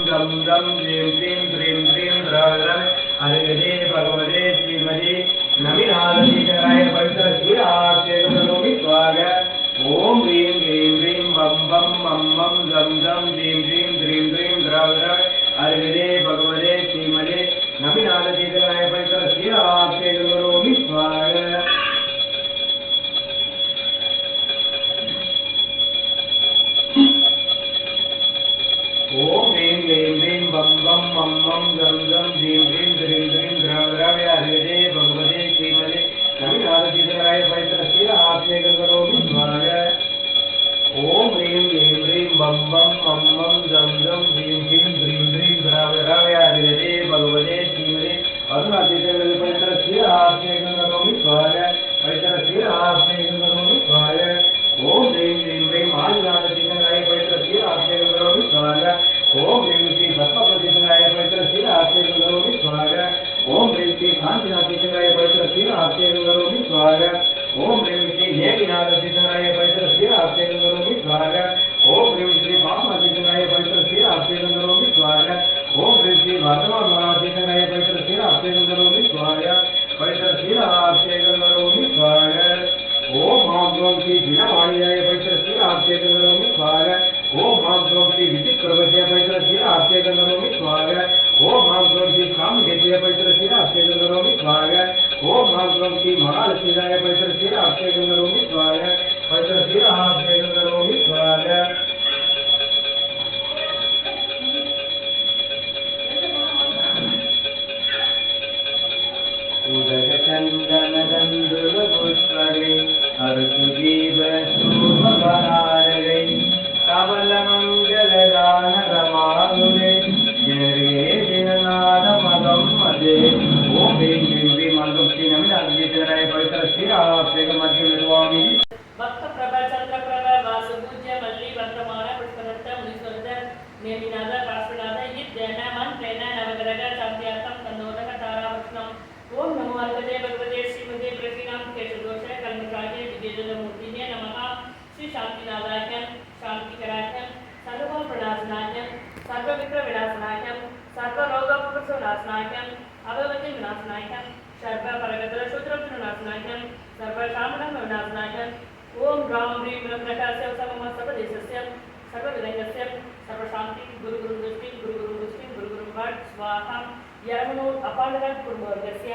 गं गं ह्रीं क्लीं ह्रीं क्लीं ह्र हरे भगवते श्रीमति नमिनादशीकराय लेकर करो ओम ह्रीम ह्रीम ह्रीम बम बम बम जम श्रीनाथचितनाय पवित्रस्य आस्तेन करोमि स्वागत ओम ह्रीं श्री वामाचितनाय पवित्रस्य आस्तेन करोमि स्वागत ओम ह्रीं श्री वासवाचितनाय पवित्रस्य आस्तेन करोमि स्वाग पवित्रस्य आस्तेन करोमि स्वाग ॐ माँ द्वं श्री जिनवाण्याय पवित्रस्य आस्तेन करोमि स्वाग ॐ माँ द्वं श्री विद्युत्प्रभस्य पवित्रस्य आस्तेन करोमि स्वाग ॐ माँ द्वं श्री कामगेतय पवित्रस्य आस्तेन करोमि स्वागत ओम भगवती महालक्ष्मीराय पंचरशील अभ्येदं करोमि स्वाय पंचरशीलः अभ्येदं करोमि स्वाय उदगचन्दनदन्दुलपुष्करे अरुतुजी भगवते भगवते श्रीमते प्रतिनाम केशवोष कर्मचार्य विजयन मूर्ति ने नमः। श्री शांतिनादाख्यम शांतिकराख्यम सर्वभव प्रणासनाख्यम सर्वविक्र विनाशनाख्यम सर्वरोगप्रसवनाशनाख्यम अभवति विनाशनाख्यम सर्वपरगतर शूद्रप्रणाशनाख्यम सर्वकामनं विनाशनाख्यम ओम राम ह्रीं ब्रह्मकास्य सममस्तपदेशस्य सर्वविधस्य सर्वशांति गुरु गुरु दृष्टि गुरु गुरु दृष्टि गुरु गुरु स्वाहा। यरमणो अपांडरं कुर्मवर्गस्य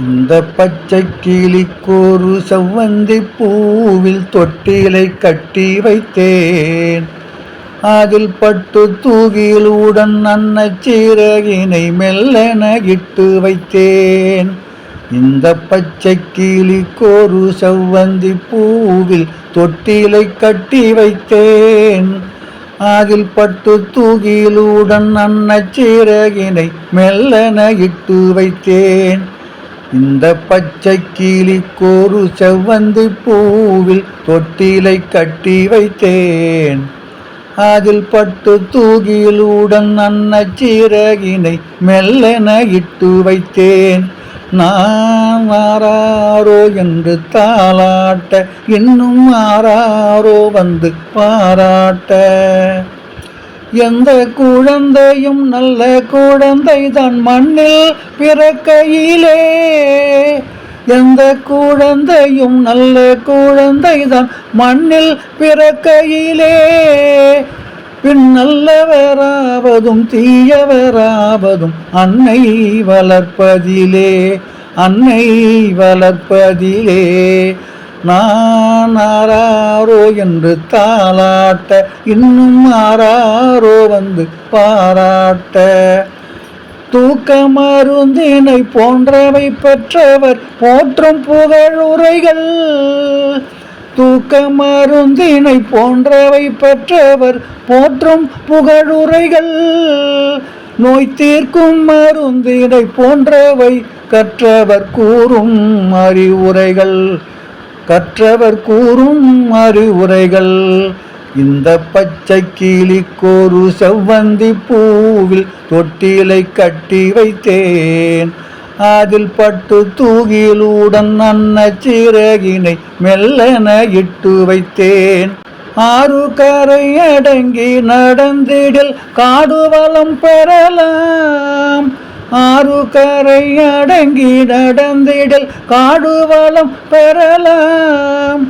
இந்த பச்சை கிளிக்கோரு செவ்வந்தி பூவில் தொட்டிலை கட்டி வைத்தேன். அதில் பட்டு தூகிலுடன் அன்னச்சீரகினை மெல்லென இட்டு வைத்தேன். இந்த பச்சை கிளிக்கோரு செவ்வந்தி பூவில் தொட்டிலை கட்டி வைத்தேன். அதில் பட்டு தூகிலுடன் அன்னச்சீரகினை மெல்லென இட்டு வைத்தேன். இந்த பச்சை கிளிக்கோரு செவ்வந்தி பூவில் தொட்டிலை கட்டி வைத்தேன். அதில் பட்டு தூகியிலுடன் அன்ன சீரகினை மெல்லென இட்டு வைத்தேன். நான் மாறாரோ என்று தாளாட்ட இன்னும் மாறாரோ வந்து பாராட்ட. எந்த குழந்தையும் நல்ல குழந்தை தான் மண்ணில் பிறக்கையிலே. எந்த குழந்தையும் நல்ல குழந்தை தான் மண்ணில் பிறக்கையிலே. பின் நல்லவராவதும் தீயவராவதும் அன்னை வளர்ப்பதிலே அன்னை வளர்ப்பதிலே. நான் ஆராரோ என்று தாளாட்ட இன்னும் ஆராரோ வந்து பாராட்ட. தூக்க மருந்தினை போன்றவை பெற்றவர் போற்றும் புகழுரைகள் தூக்க மருந்தினை போன்றவை பெற்றவர் போற்றும் புகழுரைகள் நோய் தீர்க்கும் மருந்தினை போன்றவை கற்றவர் கூறும் அறிவுரைகள். கற்றவர் கூறும் அறிவுரைகள். இந்த பச்சை கிளிக்கோரு செவ்வந்தி பூவில் தொட்டிலை கட்டி வைத்தேன். அதில் பட்டு தூகிலுடன் அன்ன சிறகினை மெல்லென இட்டு வைத்தேன். ஆறு கரை அடங்கி நடந்திடில் காடு வளம் பெறலாம். ஆறு கரை அடங்கி நடந்திடல் காடு வளம் பெறலாம்.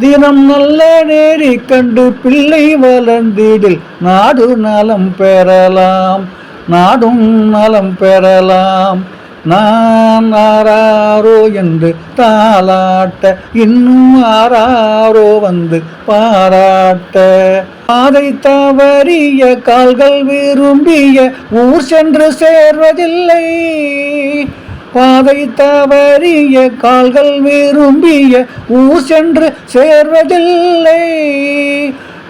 தினம் நல்ல நேரி கண்டு பிள்ளை வளர்ந்திடில் நாடு நலம் பெறலாம். நாடும் நலம் பெறலாம். நான் ஆராரோ என்று தாளாட்ட இன்னும் ஆராரோ வந்து பாராட்ட. பாதை தவறிய கால்கள் விரும்பிய ஊர் சென்று சேர்வதில்லை. பாதை தவறிய கால்கள் விரும்பிய ஊர் சென்று சேர்வதில்லை.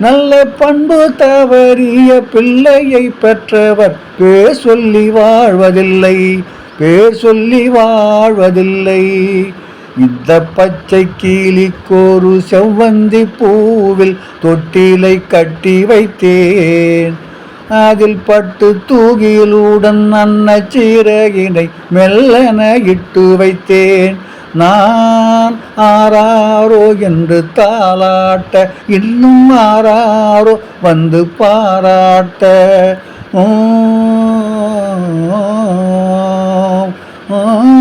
நல்ல பண்பு தவறிய பிள்ளையை பெற்றவர் பேர் சொல்லி வாழ்வதில்லை. பேர் சொல்லி வாழ்வதில்லை. இந்த பச்சை கீழிக்கோரு செவ்வந்தி பூவில் தொட்டிலை கட்டி வைத்தேன். அதில் பட்டு தூகிலுடன் அன்ன சீரகினை மெல்லென இட்டு வைத்தேன். நான் ஆறாரோ என்று தாளாட்ட இன்னும் ஆறாரோ வந்து பாராட்ட. ஓ ஓ